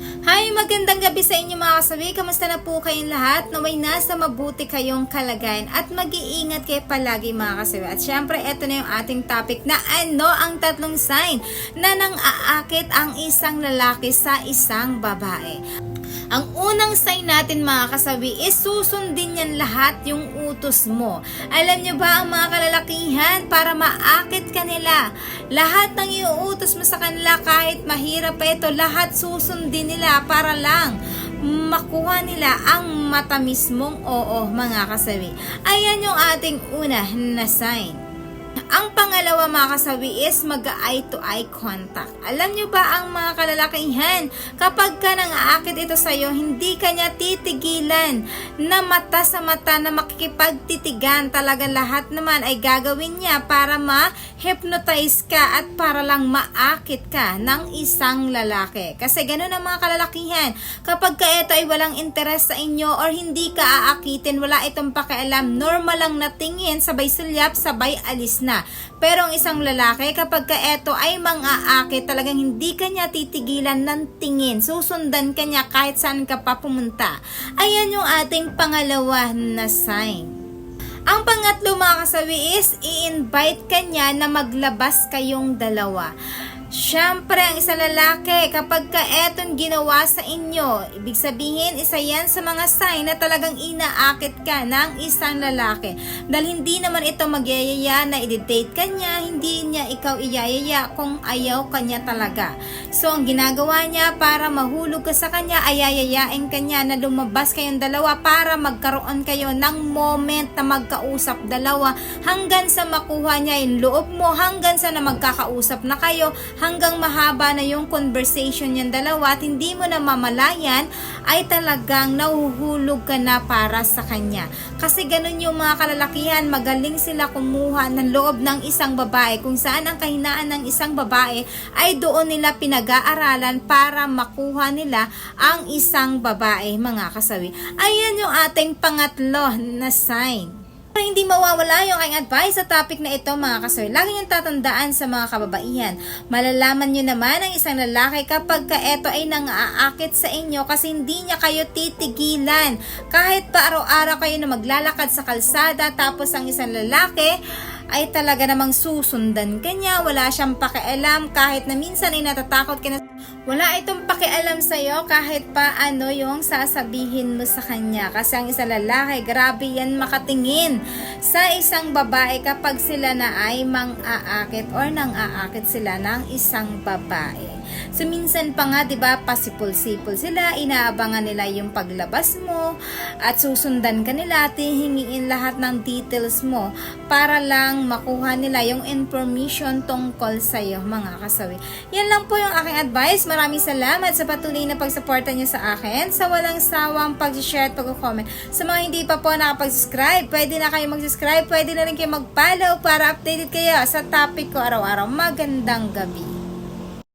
Hi, magandang gabi sa inyo mga kasabi. Kamusta na po kayong lahat? Naway nasa mabuti kayong kalagayan at mag-iingat kayo palagi mga kasabi. At syempre, ito na yung ating topic na ano ang tatlong sign na nang aakit ang isang lalaki sa isang babae. Ang unang sign natin mga kasabi is susundin yan lahat yung utos mo. Alam nyo ba ang mga kalalakihan para maakit ka nila? Lahat ng iuutos mo sa kanila kahit mahirap ito, lahat susundin nila para lang makuha nila ang matamis mong oo mga kasabi. Ayan yung ating una na sign. Ang pangalawa mga kasawi is mag-eye to eye contact. Alam nyo ba ang mga kalalakihan, kapag ka nang aakit ito sa'yo, hindi kanya titigilan na mata sa mata na makikipagtitigan. Talaga lahat naman ay gagawin niya para ma-hypnotize ka at para lang maakit ka ng isang lalaki. Kasi ganun ang mga kalalakihan. Kapag ka ito ay walang interest sa inyo or hindi ka aakitin, wala itong pakialam, normal lang natingin, sabay sulyap, sabay alis na. Pero ang isang lalaki, kapag ka eto ay mang-aakit, talagang hindi kanya titigilan ng tingin. Susundan kanya kahit saan ka pa pumunta. Ayan yung ating pangalawa na sign. Ang pangatlo mga kasawi is i-invite kanya na maglabas kayong dalawa. Siyempre, ang isang lalaki, kapag ka etong ginawa sa inyo, ibig sabihin, isa yan sa mga sign na talagang inaakit ka ng isang lalaki. Dahil hindi naman ito magyayaya na i-date ka niya, hindi niya ikaw iyayaya kung ayaw kanya talaga. So, ang ginagawa niya para mahulog ka sa kanya, ay ayayain ka niya na lumabas kayong dalawa para magkaroon kayo ng moment na magkausap dalawa hanggang sa makuha niya yung loob mo, hanggang sa na magkakausap na kayo, hanggang mahaba na yung conversation yung dalawa at hindi mo na mamalayan ay talagang nahuhulog ka na para sa kanya. Kasi ganun yung mga kalalakihan, magaling sila kumuha ng loob ng isang babae kung saan ang kahinaan ng isang babae ay doon nila pinag-aaralan para makuha nila ang isang babae mga kasawi. Ayan yung ating pangatlo na sign. Para hindi mawawala yung aking advice sa topic na ito mga kasoy, lagi niyong tatandaan sa mga kababaihan. Malalaman niyo naman ang isang lalaki kapag ka ito ay nang-aakit sa inyo kasi hindi niya kayo titigilan. Kahit pa araw-araw kayo na maglalakad sa kalsada tapos ang isang lalaki ay talaga namang susundan kanya, wala siyang pakialam kahit na minsan ay natatakot ka na wala itong pakialam sa'yo kahit pa ano yung sasabihin mo sa kanya. Kasi ang isang lalaki, grabe yan makatingin sa isang babae kapag sila na ay mang-aakit or nang-aakit sila ng isang babae. So minsan pa nga 'di ba pasipol-sipol sila, inaabangan nila yung paglabas mo at susundan ka nila at hihingiin lahat ng details mo para lang makuha nila yung information tungkol sa iyo mga kasawi. Yan lang po yung aking advice. Maraming salamat sa patuloy na pagsuporta niyo sa akin, sa walang sawang pag-share at pag-comment. Sa mga hindi pa po nakapag-subscribe, pwede na kayo mag-subscribe, pwede na rin kayo mag-follow para updated kayo sa topic ko araw-araw. Magandang gabi.